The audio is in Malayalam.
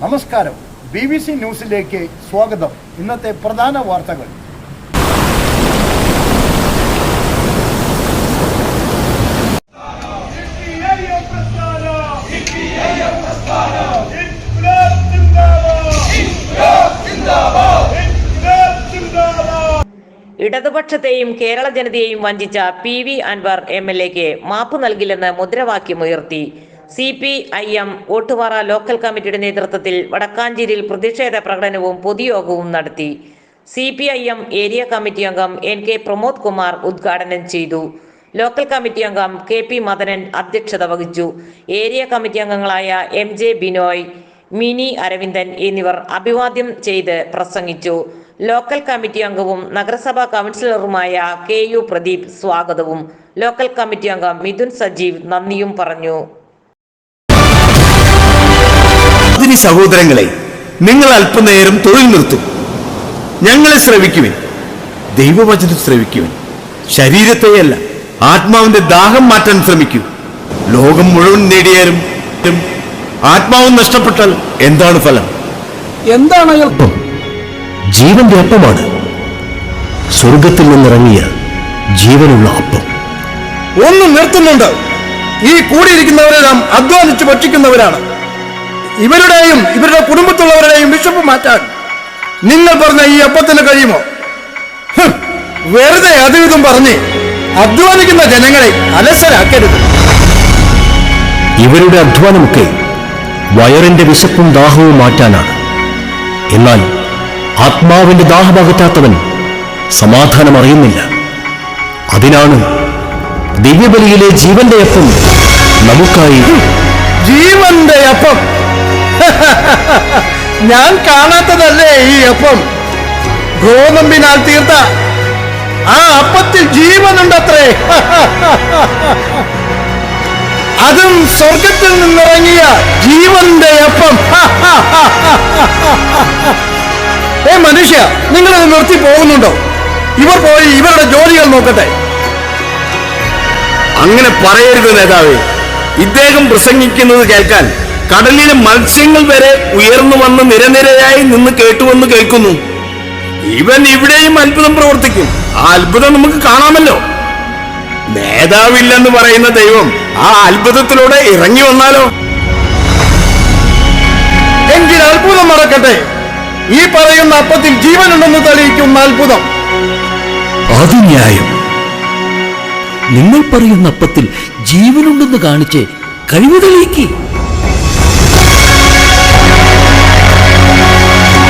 നമസ്കാരം. ബി ബി സി ന്യൂസിലേക്ക് സ്വാഗതം. ഇന്നത്തെ പ്രധാന വാർത്തകൾ. ഇടതുപക്ഷത്തെയും കേരള ജനതയെയും വഞ്ചിച്ച P V Anvar M L എക്ക് മാപ്പ് നൽകില്ലെന്ന് മുദ്രാവാക്യമുയർത്തി C P I M Ottupara local കമ്മിറ്റിയുടെ നേതൃത്വത്തിൽ വടക്കാഞ്ചേരിയിൽ പ്രതിഷേധ പ്രകടനവും പൊതുയോഗവും നടത്തി. C P I M area committee അംഗം എൻ കെ പ്രമോദ് കുമാർ ഉദ്ഘാടനം ചെയ്തു. ലോക്കൽ കമ്മിറ്റി അംഗം കെ പി മദനൻ അധ്യക്ഷത വഹിച്ചു. ഏരിയ കമ്മിറ്റി അംഗങ്ങളായ എം ജെ ബിനോയ് മിനി അരവിന്ദൻ എന്നിവർ അഭിവാദ്യം ചെയ്ത് പ്രസംഗിച്ചു. ലോക്കൽ കമ്മിറ്റി അംഗവും നഗരസഭാ കൗൺസിലറുമായ കെ യു പ്രദീപ് സ്വാഗതവും. ലോക്കൽ കമ്മിറ്റി അംഗം മിഥുൻ സജീവ് നന്ദിയും പറഞ്ഞു. സഹോദരങ്ങളെ നിങ്ങൾ അല്പനേരം തൊഴിൽ നിർത്തും. ഞങ്ങളെ ശ്രവിക്കുവിൻ. ദൈവവചനം ശ്രവിക്കുവിൻ. ശരീരത്തെയല്ല ആത്മാവിന്റെ ദാഹം മാറ്റാൻ ശ്രമിക്കൂ. ലോകം മുഴുവൻ നേടിയാലും ആത്മാവ് നഷ്ടപ്പെട്ടാൽ എന്താണ് ഫലം? എന്താണ് അല്പം ജീവന്റെ അപ്പമാണ്. സ്വർഗത്തിൽ നിന്നിറങ്ങിയ ജീവനുള്ള അപ്പം. ഒന്നും നിർത്തുന്നുണ്ട്. ഈ കൂടിയിരിക്കുന്നവരെല്ലാം അധ്വാനിച്ച് ഭക്ഷിക്കുന്നവരാണ്. ഇവരുടെയും ഇവരുടെ കുടുംബത്തുള്ളവരുടെയും വിശപ്പ് മാറ്റാൻ നിങ്ങൾ പറഞ്ഞ ഈ അപ്പത്തിന് കഴിയുമോ? വെറുതെ അതും ഇതും പറഞ്ഞ് അധ്വാനിക്കുന്ന ജനങ്ങളെ അലസരാക്കരുത്. ഇവരുടെ അധ്വാനമൊക്കെ വയറിന്റെ വിശപ്പും ദാഹവും മാറ്റാനാണ്. എന്നാൽ ആത്മാവിന്റെ ദാഹമകറ്റാത്തവൻ സമാധാനം അറിയുന്നില്ല അതിനാണ് ദിവ്യബലിയിലെ ജീവന്റെ അപ്പം നമുക്കായി ജീവന്റെ അപ്പം. ഞാൻ കാണാത്തതല്ലേ ഈ അപ്പം? ഗോതമ്പിനാൽ തീർത്ത ആ അപ്പത്തിൽ ജീവനുണ്ടത്രേ. അതും സ്വർഗത്തിൽ നിന്നിറങ്ങിയ ജീവന്റെ അപ്പം. ഏ മനുഷ്യ നിങ്ങളിത് നിർത്തി പോകുന്നുണ്ടോ? ഇവർ പോയി ഇവരുടെ ജോലികൾ നോക്കട്ടെ. അങ്ങനെ പറയരുത് നേതാവേ. ഇദ്ദേഹം പ്രസംഗിക്കുന്നത് കേൾക്കാൻ കടലിലെ മത്സ്യങ്ങൾ വരെ ഉയർന്നു വന്ന് നിരനിരയായി നിന്ന് കേട്ടുവെന്ന് കേൾക്കുന്നു. ഇവൻ ഇവിടെയും അത്ഭുതം പ്രവർത്തിക്കും. ആ അത്ഭുതം നമുക്ക് കാണാമല്ലോ. നേതാവില്ലെന്ന് പറയുന്ന ദൈവം ആ അത്ഭുതത്തിലൂടെ ഇറങ്ങി വന്നാലോ? എങ്കിൽ അത്ഭുതം നടക്കട്ടെ ഈ പറയുന്ന അപ്പത്തിൽ ജീവനുണ്ടെന്ന് തെളിയിക്കുന്ന അത്ഭുതം. അത് ന്യായം. നിങ്ങൾ പറയുന്ന അപ്പത്തിൽ ജീവനുണ്ടെന്ന് കാണിച്ച് കഴിവ് തെളിയിക്ക്.